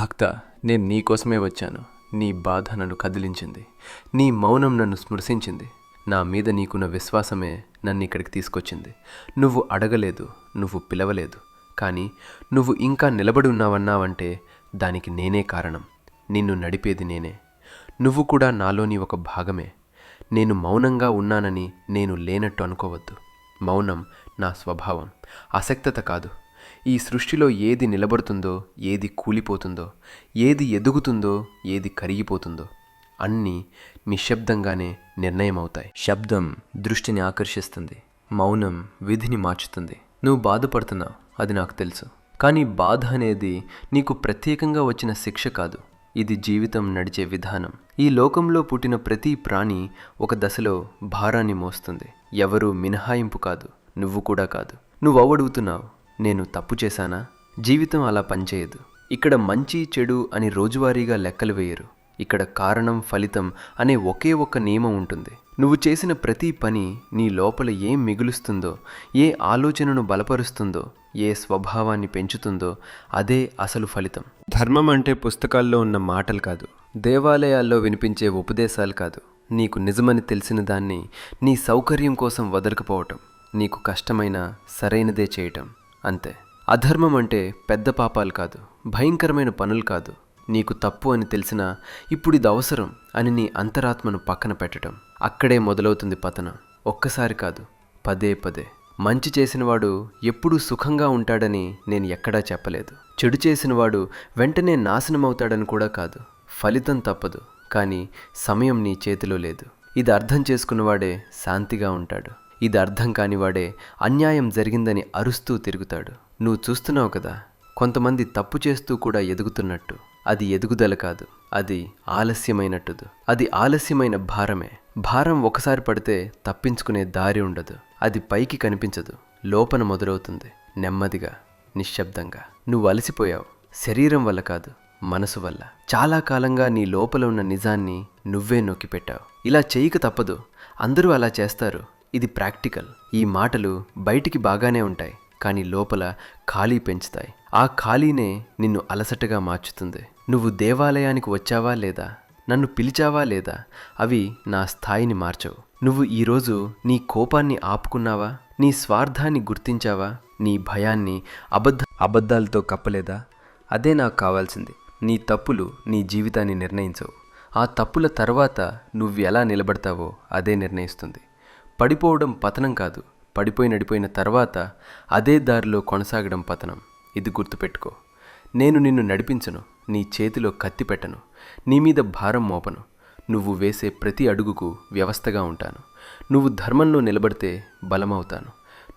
భక్త నేను నీకోసమే వచ్చాను. నీ బాధ నన్ను కదిలించింది. నీ మౌనం నన్ను స్మృశించింది నా మీద నీకున్న విశ్వాసమే నన్ను ఇక్కడికి తీసుకొచ్చింది. నువ్వు అడగలేదు నువ్వు పిలవలేదు. కానీ నువ్వు ఇంకా నిలబడి ఉన్నావన్నావంటే దానికి నేనే కారణం. నిన్ను నడిపేది నేనే. నువ్వు కూడా నాలోని ఒక భాగమే. నేను మౌనంగా ఉన్నానని నేను లేనట్టు అనుకోవద్దు. మౌనం నా స్వభావం. అసక్తత కాదు. ఈ సృష్టిలో ఏది నిలబడుతుందో ఏది కూలిపోతుందో ఏది ఎదుగుతుందో ఏది కరిగిపోతుందో అన్నీ నిశ్శబ్దంగానే నిర్ణయమవుతాయి. శబ్దం దృష్టిని ఆకర్షిస్తుంది మౌనం విధిని మార్చుతుంది. నువ్వు బాధపడుతున్నావు అది నాకు తెలుసు. కానీ బాధ అనేది నీకు ప్రత్యేకంగా వచ్చిన శిక్ష కాదు. ఇది జీవితం నడిచే విధానం. ఈ లోకంలో పుట్టిన ప్రతి ప్రాణి ఒక దశలో భారాన్ని మోస్తుంది. ఎవరు మినహాయింపు కాదు. నువ్వు కూడా కాదు. నువ్వు అవడుగుతున్నావు నేను తప్పు చేశానా? జీవితం అలా పనిచేయదు. ఇక్కడ మంచి చెడు అని రోజువారీగా లెక్కలు వేయరు. ఇక్కడ కారణం ఫలితం అనే ఒకే ఒక్క నియమం ఉంటుంది. నువ్వు చేసిన ప్రతి పని నీ లోపల ఏం మిగులుస్తుందో ఏ ఆలోచనను బలపరుస్తుందో ఏ స్వభావాన్ని పెంచుతుందో అదే అసలు ఫలితం. ధర్మం అంటే పుస్తకాల్లో ఉన్న మాటలు కాదు. దేవాలయాల్లో వినిపించే ఉపదేశాలు కాదు. నీకు నిజమని తెలిసిన దాన్ని నీ సౌకర్యం కోసం వదలకపోవటం నీకు కష్టమైన సరైనదే చేయటం. అంతే. అధర్మం అంటే పెద్ద పాపాలు కాదు భయంకరమైన పనులు కాదు. నీకు తప్పు అని తెలిసినా ఇప్పుడు ఇది అవసరం అని నీ అంతరాత్మను పక్కన పెట్టడం అక్కడే మొదలవుతుంది పతనం. ఒక్కసారి కాదు పదే పదే. మంచి చేసినవాడు ఎప్పుడూ సుఖంగా ఉంటాడని నేను ఎక్కడా చెప్పలేదు. చెడు చేసినవాడు వెంటనే నాశనమవుతాడని కూడా కాదు. ఫలితం తప్పదు కానీ సమయం నీ చేతిలో లేదు. ఇది అర్థం చేసుకున్నవాడే శాంతిగా ఉంటాడు. ఇది అర్థం కానివాడే అన్యాయం జరిగిందని అరుస్తూ తిరుగుతాడు. నువ్వు చూస్తున్నావు కదా కొంతమంది తప్పు చేస్తూ కూడా ఎదుగుతున్నట్టు. అది ఎదుగుదల కాదు అది ఆలస్యమైనట్టుదు. అది ఆలస్యమైన భారమే. భారం ఒకసారి పడితే తప్పించుకునే దారి ఉండదు. అది పైకి కనిపించదు. లోపల మొదలవుతుంది నెమ్మదిగా నిశ్శబ్దంగా. నువ్వు అలసిపోయావు. శరీరం వల్ల కాదు మనసు వల్ల. చాలా కాలంగా నీ లోపల ఉన్న నిజాన్ని నువ్వే నొక్కిపెట్టావు. ఇలా చేయక తప్పదు. అందరూ అలా చేస్తారు. ఇది ప్రాక్టికల్. ఈ మాటలు బయటికి బాగానే ఉంటాయి కానీ లోపల ఖాళీ పెంచుతాయి. ఆ ఖాళీనే నిన్ను అలసటగా మార్చుతుంది. నువ్వు దేవాలయానికి వచ్చావా లేదా? నన్ను పిలిచావా లేదా? అవి నా స్థాయిని మార్చవు. నువ్వు ఈరోజు నీ కోపాన్ని ఆపుకున్నావా? నీ స్వార్థాన్ని గుర్తించావా? నీ భయాన్ని అబద్ధ అబద్ధాలతో కప్పలేదా? అదే నాకు కావాల్సింది. నీ తప్పులు నీ జీవితాన్ని నిర్ణయించవు. ఆ తప్పుల తర్వాత నువ్వు ఎలా నిలబడతావో అదే నిర్ణయిస్తుంది. పడిపోవడం పతనం కాదు. పడిపోయి నడిపోయిన తర్వాత అదే దారిలో కొనసాగడం పతనం. ఇది గుర్తుపెట్టుకో. నేను నిన్ను నడిపించను. నీ చేతిలో కత్తి పెట్టను. నీ మీద భారం మోపను. నువ్వు వేసే ప్రతి అడుగుకు వ్యవస్థగా ఉంటాను. నువ్వు ధర్మంలో నిలబడితే బలమవుతాను.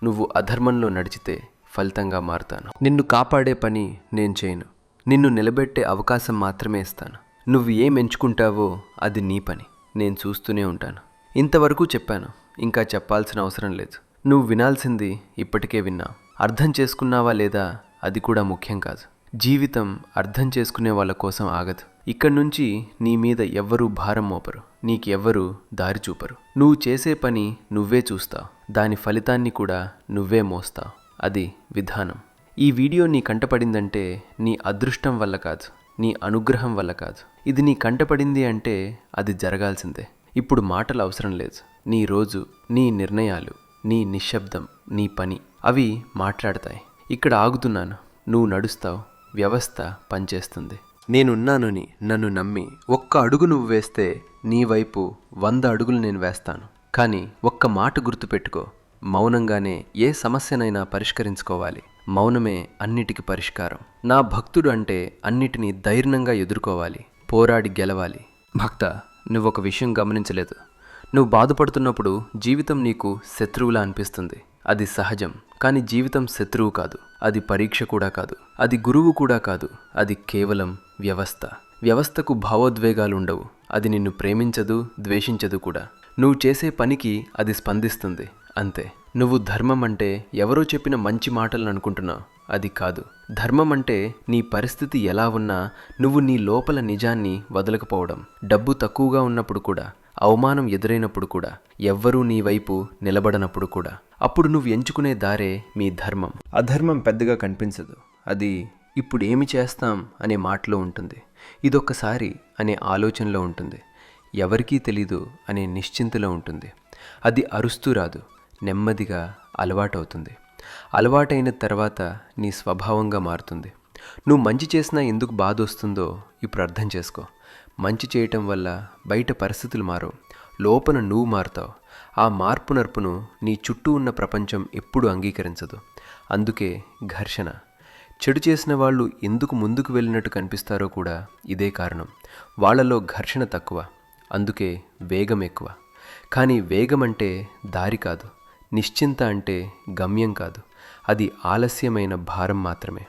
నువ్వు అధర్మంలో నడిచితే ఫలితంగా మారుతాను. నిన్ను కాపాడే పని నేను చేయను. నిన్ను నిలబెట్టే అవకాశం మాత్రమే ఇస్తాను. నువ్వు ఏం ఎంచుకుంటావో అది నీ పని. నేను చూస్తూనే ఉంటాను. ఇంతవరకు చెప్పాను. ఇంకా చెప్పాల్సిన అవసరం లేదు. నువ్వు వినాల్సింది ఇప్పటికే విన్నా. అర్థం చేసుకున్నావా లేదా అది కూడా ముఖ్యం కాదు. జీవితం అర్థం చేసుకునే వాళ్ళ కోసం ఆగదు. ఇక్కడి నుంచి నీ మీద ఎవ్వరూ భారం మోపరు. నీకెవ్వరూ దారి చూపరు. నువ్వు చేసే పని నువ్వే చూస్తావు. దాని ఫలితాన్ని కూడా నువ్వే మోస్తావు. అది విధానం. ఈ వీడియో నీ కంటపడిందంటే నీ అదృష్టం వల్ల కాదు. నీ అనుగ్రహం వల్ల కాదు. ఇది నీ కంటపడింది అంటే అది జరగాల్సిందే. ఇప్పుడు మాటలు అవసరం లేదు. నీ రోజు నీ నిర్ణయాలు నీ నిశ్శబ్దం నీ పని అవి మాట్లాడతాయి. ఇక్కడ ఆగుతున్నాను. నువ్వు నడుస్తావు. వ్యవస్థ పనిచేస్తుంది. నేనున్నానని నన్ను నమ్మి ఒక్క అడుగు నువ్వు వేస్తే నీ వైపు వంద అడుగులు నేను వేస్తాను. కానీ ఒక్క మాట గుర్తుపెట్టుకో. మౌనంగానే ఏ సమస్యనైనా పరిష్కరించుకోవాలి. మౌనమే అన్నిటికీ పరిష్కారం. నా భక్తుడు అంటే అన్నిటినీ ధైర్యంగా ఎదుర్కోవాలి. పోరాడి గెలవాలి. భక్త నువ్వు ఒక విషయం గమనించలేదు. నువ్వు బాధపడుతున్నప్పుడు జీవితం నీకు శత్రువులా అనిపిస్తుంది. అది సహజం కానీ జీవితం శత్రువు కాదు. అది పరీక్ష కూడా కాదు. అది గురువు కూడా కాదు. అది కేవలం వ్యవస్థ. వ్యవస్థకు భావోద్వేగాలు ఉండవు. అది నిన్ను ప్రేమించదు ద్వేషించదు కూడా. నువ్వు చేసే పనికి అది స్పందిస్తుంది. అంతే. నువ్వు ధర్మం అంటే ఎవరో చెప్పిన మంచి మాటలను అనుకుంటున్నావు. అది కాదు. ధర్మం అంటే నీ పరిస్థితి ఎలా ఉన్నా నువ్వు నీ లోపల నిజాన్ని వదలకపోవడం. డబ్బు తక్కువగా ఉన్నప్పుడు కూడా అవమానం ఎదురైనప్పుడు కూడా ఎవ్వరూ నీ వైపు నిలబడనప్పుడు కూడా అప్పుడు నువ్వు ఎంచుకునే దారే మీ ధర్మం. అధర్మం పెద్దగా కనిపించదు. అది ఇప్పుడు ఏమి చేస్తాం అనే మాటలో ఉంటుంది. ఇదొక్కసారి అనే ఆలోచనలో ఉంటుంది. ఎవరికీ తెలీదు అనే నిశ్చింతలో ఉంటుంది. అది అరుస్తూ రాదు. నెమ్మదిగా అలవాటవుతుంది. అలవాటైన తర్వాత నీ స్వభావంగా మారుతుంది. నువ్వు మంచి చేసినా ఎందుకు బాధ వస్తుందో ఇప్పుడు అర్థం చేసుకో. మంచి చేయటం వల్ల బయట పరిస్థితులు మారవు. లోపల నువ్వు మారుతావు. ఆ మార్పు నర్పును నీ చుట్టూ ఉన్న ప్రపంచం ఎప్పుడూ అంగీకరించదు. అందుకే ఘర్షణ. చెడు చేసిన వాళ్ళు ఎందుకు ముందుకు వెళ్ళినట్టు కనిపిస్తారో కూడా ఇదే కారణం. వాళ్ళలో ఘర్షణ తక్కువ. అందుకే వేగం ఎక్కువ. కానీ వేగం అంటే దారి కాదు. నిశ్చింత అంటే గమ్యం కాదు. అది ఆలస్యమైన భారం మాత్రమే.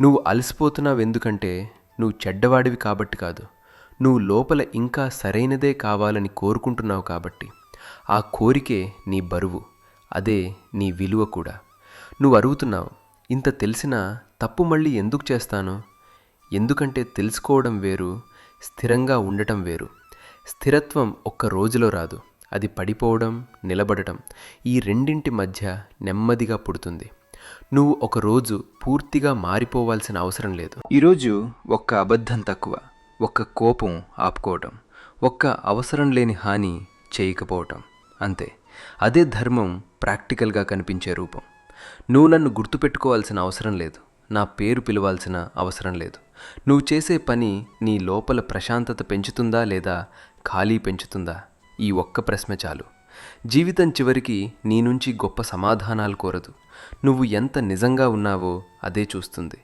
నువ్వు అలసిపోతున్నావు ఎందుకంటే నువ్వు చెడ్డవాడివి కాబట్టి కాదు. నువ్వు లోపల ఇంకా సరైనదే కావాలని కోరుకుంటున్నావు కాబట్టి. ఆ కోరికే నీ బరువు అదే నీ విలువ కూడా. నువ్వు అరుగుతున్నావు ఇంత తెలిసినా తప్పు మళ్ళీ ఎందుకు చేస్తాను? ఎందుకంటే తెలుసుకోవడం వేరు స్థిరంగా ఉండటం వేరు. స్థిరత్వం ఒక్క రోజులో రాదు. అది పడిపోవడం నిలబడటం ఈ రెండింటి మధ్య నెమ్మదిగా పుడుతుంది. నువ్వు ఒకరోజు పూర్తిగా మారిపోవాల్సిన అవసరం లేదు. ఈరోజు ఒక్క అబద్ధం తక్కువ. ఒక్క కోపం ఆపుకోవటం ఒక్క అవసరం లేని హాని చేయకపోవటం అంతే. అదే ధర్మం ప్రాక్టికల్గా కనిపించే రూపం. నువ్వు నన్ను గుర్తుపెట్టుకోవాల్సిన అవసరం లేదు. నా పేరు పిలవాల్సిన అవసరం లేదు. నువ్వు చేసే పని నీ లోపల ప్రశాంతత పెంచుతుందా లేదా ఖాళీ పెంచుతుందా? ఈ ఒక్క ప్రశ్న చాలు. జీవితం చివరికి నీ నుంచి గొప్ప సమాధానాలు కోరదు. నువ్వు ఎంత నిజంగా ఉన్నావో అదే చూస్తుంది.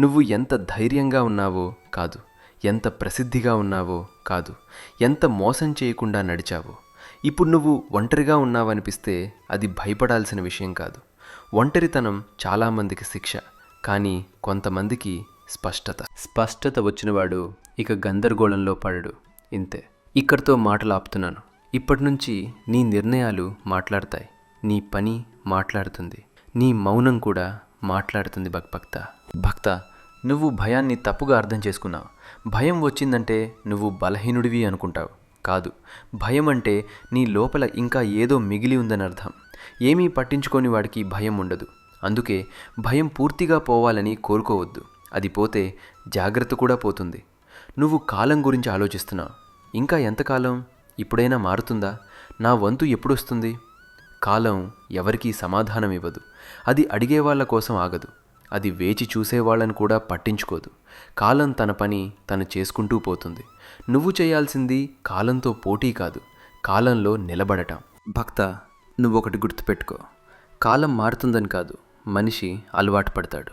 నువ్వు ఎంత ధైర్యంగా ఉన్నావో కాదు. ఎంత ప్రసిద్ధిగా ఉన్నావో కాదు ఎంత మోసం చేయకుండా నడిచావో. ఇప్పుడు నువ్వు ఒంటరిగా ఉన్నావనిపిస్తే అది భయపడాల్సిన విషయం కాదు. ఒంటరితనం చాలామందికి శిక్ష కానీ కొంతమందికి స్పష్టత. స్పష్టత వచ్చినవాడు ఇక గందరగోళంలో పడడు ఇంతే. ఇక్కడితో మాటలు ఆపుతున్నాను. ఇప్పటి నుంచి నీ నిర్ణయాలు మాట్లాడతాయి నీ పని మాట్లాడుతుంది నీ మౌనం కూడా మాట్లాడుతుంది భక్త. భక్త నువ్వు భయాన్ని తప్పుగా అర్థం చేసుకున్నావు. భయం వచ్చిందంటే నువ్వు బలహీనుడివి అనుకుంటావు. కాదు భయం అంటే నీ లోపల ఇంకా ఏదో మిగిలి ఉందని అర్థం. ఏమీ పట్టించుకోని వాడికి భయం ఉండదు. అందుకే భయం పూర్తిగా పోవాలని కోరుకోవద్దు. అది పోతే జాగ్రత్త కూడా పోతుంది. నువ్వు కాలం గురించి ఆలోచిస్తున్నావు. ఇంకా ఎంతకాలం ఇప్పుడైనా మారుతుందా? నా వంతు ఎప్పుడొస్తుంది? కాలం ఎవరికీ సమాధానం ఇవ్వదు. అది అడిగే వాళ్ళ కోసం ఆగదు. అది వేచి చూసేవాళ్ళని కూడా పట్టించుకోదు. కాలం తన పని తను చేసుకుంటూ పోతుంది. నువ్వు చేయాల్సింది కాలంతో పోటీ కాదు కాలంలో నిలబడటం. భక్త నువ్వొకటి గుర్తుపెట్టుకో. కాలం మారుతుందని కాదు మనిషి అలవాటు పడతాడు.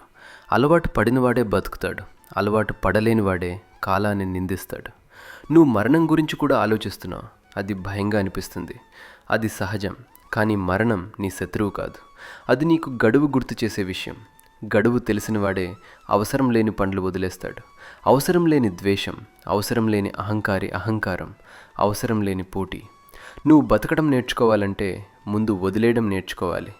అలవాటు పడినవాడే బతుకుతాడు. అలవాటు పడలేనివాడే కాలాన్ని నిందిస్తాడు. నువ్వు మరణం గురించి కూడా ఆలోచిస్తున్నావు. అది భయంగా అనిపిస్తుంది. అది సహజం కానీ మరణం నీ శత్రువు కాదు. అది నీకు గడువు గుర్తు చేసే విషయం. గడువు తెలిసినవాడే అవసరం లేని పండ్లు వదిలేస్తాడు. అవసరం లేని ద్వేషం అవసరం లేని అహంకారి అహంకారం అవసరం లేని పోటీ. నువ్వు బతకడం నేర్చుకోవాలంటే ముందు వదిలేయడం నేర్చుకోవాలి.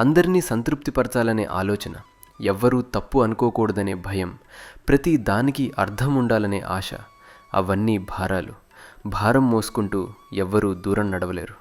అందరినీ సంతృప్తిపరచాలనే ఆలోచన ఎవ్వరూ తప్పు అనుకోకూడదనే భయం ప్రతి దానికి అర్థం ఉండాలనే ఆశ అవన్నీ భారాలు. భారం మోసుకుంటూ ఎవ్వరూ దూరం నడవలేరు.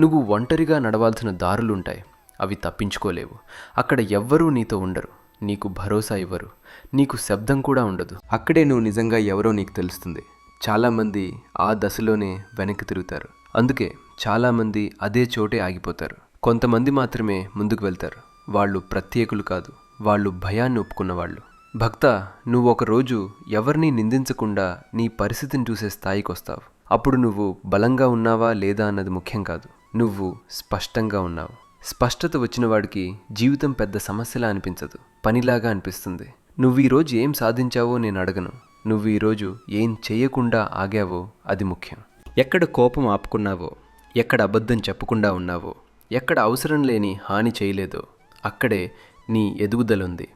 నువ్వు ఒంటరిగా నడవాల్సిన దారులుంటాయి అవి తప్పించుకోలేవు. అక్కడ ఎవ్వరూ నీతో ఉండరు. నీకు భరోసా ఇవ్వరు. నీకు శబ్దం కూడా ఉండదు. అక్కడే నువ్వు నిజంగా ఎవరో నీకు తెలుస్తుంది. చాలామంది ఆ దశలోనే వెనక్కి తిరుగుతారు. అందుకే చాలామంది అదే చోటే ఆగిపోతారు. కొంతమంది మాత్రమే ముందుకు వెళ్తారు. వాళ్ళు ప్రత్యేకులు కాదు. వాళ్ళు భయాన్ని ఒప్పుకున్నవాళ్ళు భక్త నువ్వు ఒకరోజు ఎవరిని నిందించకుండా నీ పరిస్థితిని చూసే స్థాయికి వస్తావు. అప్పుడు నువ్వు బలంగా ఉన్నావా లేదా అన్నది ముఖ్యం కాదు. నువ్వు స్పష్టంగా ఉన్నావు. స్పష్టత వచ్చిన వాడికి జీవితం పెద్ద సమస్యలా అనిపించదు. పనిలాగా అనిపిస్తుంది. నువ్వు ఈరోజు ఏం సాధించావో నేను అడగను. నువ్వు ఈరోజు ఏం చేయకుండా ఆగావో అది ముఖ్యం. ఎక్కడ కోపం ఆపుకున్నావో ఎక్కడ అబద్ధం చెప్పకుండా ఉన్నావో ఎక్కడ అవసరం లేని హాని చేయలేదో అక్కడే నీ ఎదుగుదలుంది.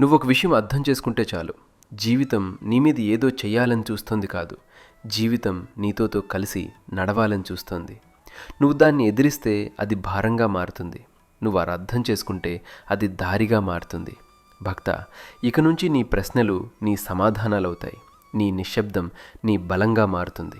నువ్వు ఒక విషయం అర్థం చేసుకుంటే చాలు. జీవితం నీ మీద ఏదో చేయాలని చూస్తుంది కాదు. జీవితం నీతోతో కలిసి నడవాలని చూస్తుంది. నువ్వు దాన్ని ఎదిరిస్తే అది భారంగా మారుతుంది. నువ్వు అది అర్థం చేసుకుంటే అది దారిగా మారుతుంది. భక్త ఇక నుంచి నీ ప్రశ్నలు నీ సమాధానాలవుతాయి. నీ నిశ్శబ్దం నీ బలంగా మారుతుంది.